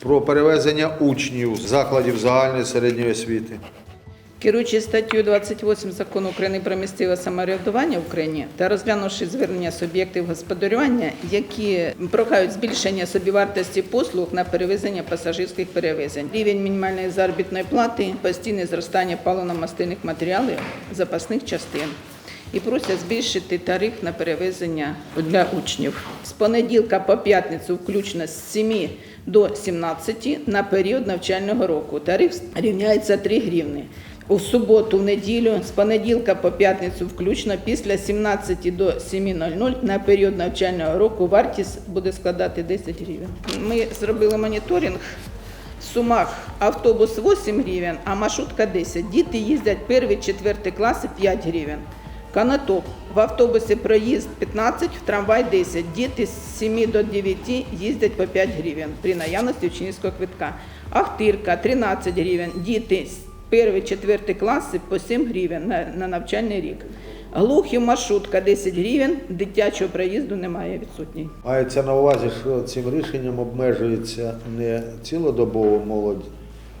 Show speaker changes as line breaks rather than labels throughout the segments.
про перевезення учнів закладів загальної середньої освіти.
Керуючи статтю 28 закону України про місцеве самоврядування в Україні та розглянувши звернення суб'єктів господарювання, які прохають збільшення собівартості послуг на перевезення пасажирських перевезень, рівень мінімальної заробітної плати, постійне зростання паливно-мастильних матеріалів, запасних частин. І просять збільшити тариф на перевезення для учнів з понеділка по п'ятницю, включно з 7 до 17 на період навчального року. Тариф рівняється 3 гривни. У суботу, в неділю, з понеділка по п'ятницю включно після 17 до 7.00 на період навчального року вартість буде складати 10 гривень. Ми зробили моніторинг. В Сумах автобус 8 гривень, а маршрутка 10. Діти їздять перші, четверті класи 5 гривень. Канатоп. В автобусі проїзд 15, в трамвай 10. Діти з 7 до 9 їздять по 5 гривень при наявності учнівського квитка. Ахтирка 13 гривень. Діти з 1, 4 класи по 7 гривень на, на навчальний рік. Глухів маршрутка 10 гривень, дитячого проїзду немає відсутній.
Мається на увазі, що цим рішенням обмежується не цілодобово молодь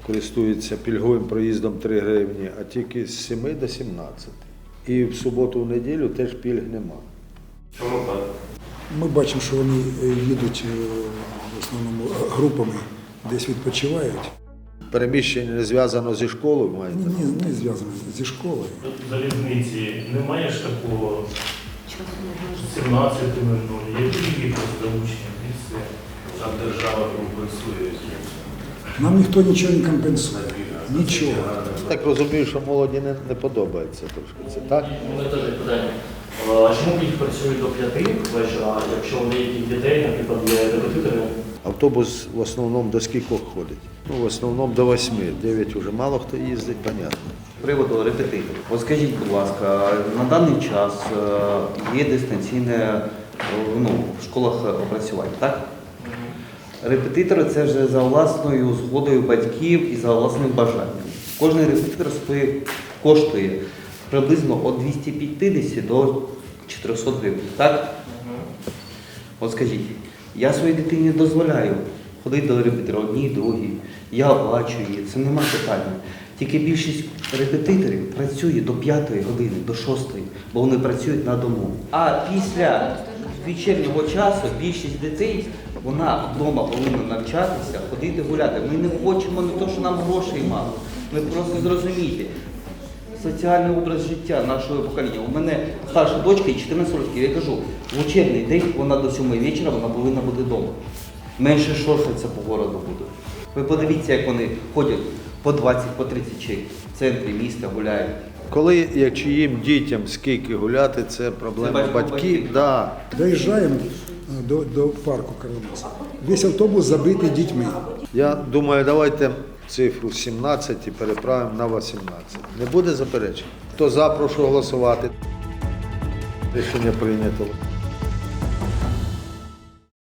користується пільговим проїздом 3 гривні, а тільки з 7 до 17. І в суботу, в неділю теж пільг нема.
Чому так?
Ми бачимо, що вони е, їдуть е, в основному групами, десь відпочивають.
Переміщення не зв'язано зі школою, маєте?
Ні, не зв'язано зі школою.
Тут залізниці немає ж такого 17.00, є тільки просто учнів, і все.
Там держава компенсує.
Нам ніхто нічого не компенсує. Нічого.
Так розумію, що молоді не, не подобається трошки. Це так?
У мене теж питання. А Чому їх працюють до п'яти вечора, якщо у деяких дітей, наприклад, є репетитори?
Автобус в основному до скількох ходить? Ну, в основному до восьми. Дев'ять вже мало хто їздить, понятно.
З приводу репетиторів. От скажіть, будь ласка, на даний час е, є дистанційне е, ну, в школах опрацювання, так? Репетитори це вже за власною згодою батьків і за власним бажанням. Кожен репетитор коштує приблизно від 250 до 400 гривень, так? От скажіть, я своїй дитині дозволяю ходити до репетитора одній, другій. Я оплачую її, це нема питання. Тільки більшість репетиторів працює до 5 години, до 6, бо вони працюють на дому. А після вечірнього часу більшість дітей вона вдома повинна навчатися, ходити гуляти. Ми не хочемо не то, що нам грошей мало. Ми просто зрозумійте. Соціальний образ життя нашого покоління. У мене старша дочка і 14 років. Я кажу, в учебний день вона до 7 вечора вона повинна бути вдома. Менше шоршиться по городу буде. Ви подивіться, як вони ходять по 20, по 30 чек в центрі міста гуляють.
Коли як чиїм дітям скільки гуляти, це проблема батьків
батьків.
Да.
Доїжджаємо е, до, до парку Карлонаса. Весь автобус забитий дітьми.
Я думаю, давайте цифру 17 і переправимо на 18. Не буде заперечень? Хто за, прошу голосувати. Рішення прийнято.